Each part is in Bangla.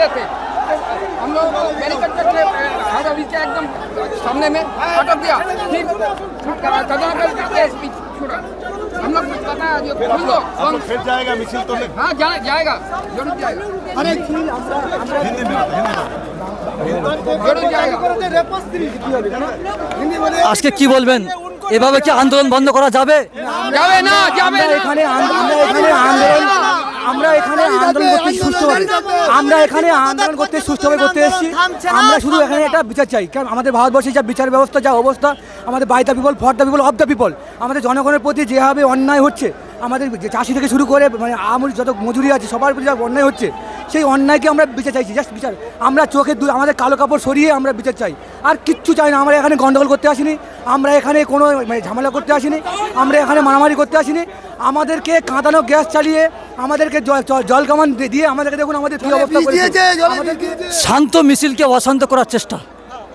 पूरे थे हम लोग बैरिकेड करके हाथ अभी के एकदम सामने में अटक दिया फिर छुटकारा करके स्पीच छुड़ा हम लोग पता है जो खुल दो हम फिर जाएगा मिचिल तो हाँ जा, जाएगा जरूर जाएगा अरे हिंदी में জরুর জায়গা আজকে কি বলবেন এভাবে কি আন্দোলন বন্ধ করা যাবে যাবে না যাবে এখানে আমরা এখানে সুস্থভাবে আমরা এখানে আন্দোলন করতে সুস্থভাবে করতে এসেছি। আমরা শুধু এখানে একটা বিচার চাই। কারণ আমাদের ভারতবর্ষে যা বিচার ব্যবস্থা, যা অবস্থা, আমাদের by the people for the people of the people আমাদের জনগণের প্রতি যেভাবে অন্যায় হচ্ছে, আমাদের চাষি থেকে শুরু করে মানে আমুল যত মজুরি আছে, সবার প্রতি অন্যায় হচ্ছে, সেই অন্যায়কে আমরা বিচার চাইছি জাস্ট বিচার। আমরা চোখে আমাদের কালো কাপড় সরিয়ে আমরা বিচার চাই। আর কিচ্ছু চাই না। আমরা এখানে গন্ডগোল করতে আসিনি। আমরা এখানে কোনো মানে ঝামেলা করতে আসিনি। আমরা এখানে মারামারি করতে আসিনি। আমাদেরকে কাঁদানো গ্যাস চালিয়ে আমাদেরকে জল- কামান দিয়ে আমাদেরকে দেখুন আমাদের কি অবস্থা আমাদেরকে শান্ত মিছিলকে অশান্ত করার চেষ্টা।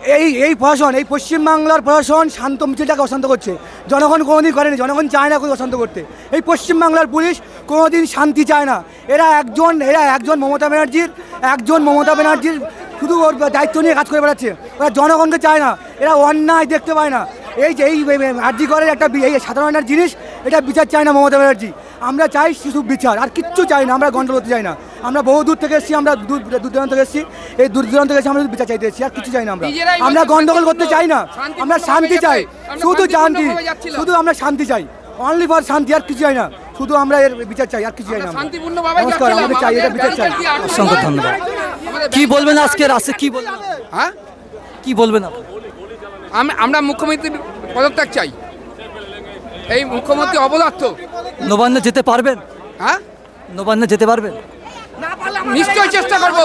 এই এই প্রশাসন এই পশ্চিমবাংলার প্রশাসন শান্ত মিছিলটাকে অশান্ত করছে। জনগণ কোনোদিন করেনি। জনগণ চায় না কোনো অশান্ত করতে। এই পশ্চিমবাংলার পুলিশ কোনোদিন শান্তি চায় না। এরা একজন এরা একজন মমতা ব্যানার্জির একজন মমতা ব্যানার্জির শুধু ওর দায়িত্ব নিয়ে কাজ করে বেড়াচ্ছে। ওরা জনগণকে চায় না এরা অন্যায় দেখতে পায় না। এই যে এই আর্জি করে একটা এই সাধারণ একটা জিনিস এটা বিচার চায় না মমতা ব্যানার্জি। আমরা চাই শুধু বিচার আর কিচ্ছু চাই না আমরা গন্ডল করতে চাই না। আমরা বহু দূর থেকে এসেছি আমরা দূর দূর দূরান্ত থেকে এসেছি এই দূর দূরান্ত থেকে এসে আমরা বিচার চাইতে এসেছি আর কিছু চাই না আমরা। আমরা গন্ডগোল করতে চাই না। আমরা শান্তি চাই শুধু শান্তি শুধু আমরা শান্তি চাই। অনলি ফর শান্তি আর কিছু চাই না। শুধু আমরা এর বিচার চাই আর কিছু চাই না নমস্কার আমাদের চাই এটা বিচার চাই। অসংখ্য। ধন্যবাদ। কি বলবেন আজকে রাস্তা কি বলবেন? হ্যাঁ? কি বলবেন আপনি? আমরা মুখ্যমন্ত্রীর পদত্যাগ চাই। এই মুখ্যমন্ত্রী অবদার্থ নবান্নে যেতে পারবেন? হ্যাঁ? নবান্নে যেতে পারবেন? নিশ্চয়ই চেষ্টা করব।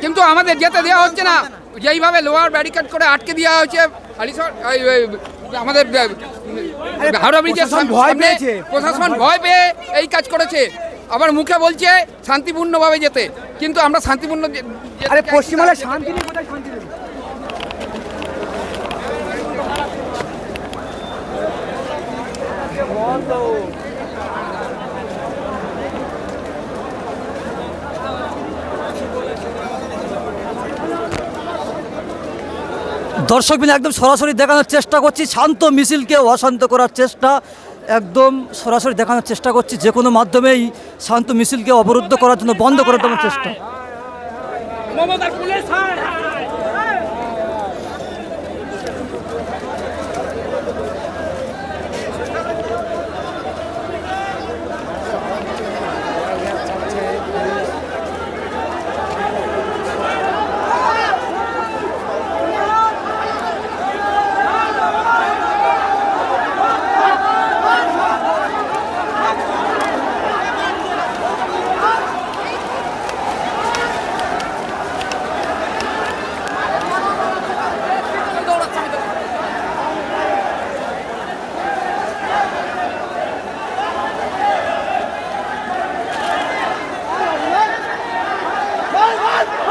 কিন্তু আমাদের যেতে দেওয়া হচ্ছে না। যেইভাবে লোয়ার ব্যারিকেড করে আটকে দেওয়া হয়েছে আমাদের হাওড়া ব্রিজের প্রশাসন ভয় পেয়েছে। প্রশাসন ভয় পেয়ে এই কাজ করেছে। আবার মুখে বলছে শান্তিপূর্ণভাবে যেতে। কিন্তু আমরা শান্তিপূর্ণ আরে শান্তি নেই কোথায় শান্তি নেই? দর্শক বিন একদম সরাসরি দেখানোর চেষ্টা করছি। শান্ত মিছিলকে অশান্ত করার চেষ্টা, একদম সরাসরি দেখানোর চেষ্টা করছি। যে কোনো মাধ্যমেই শান্ত মিছিলকে অবরুদ্ধ করার জন্য বন্ধ করার দেওয়ার চেষ্টা।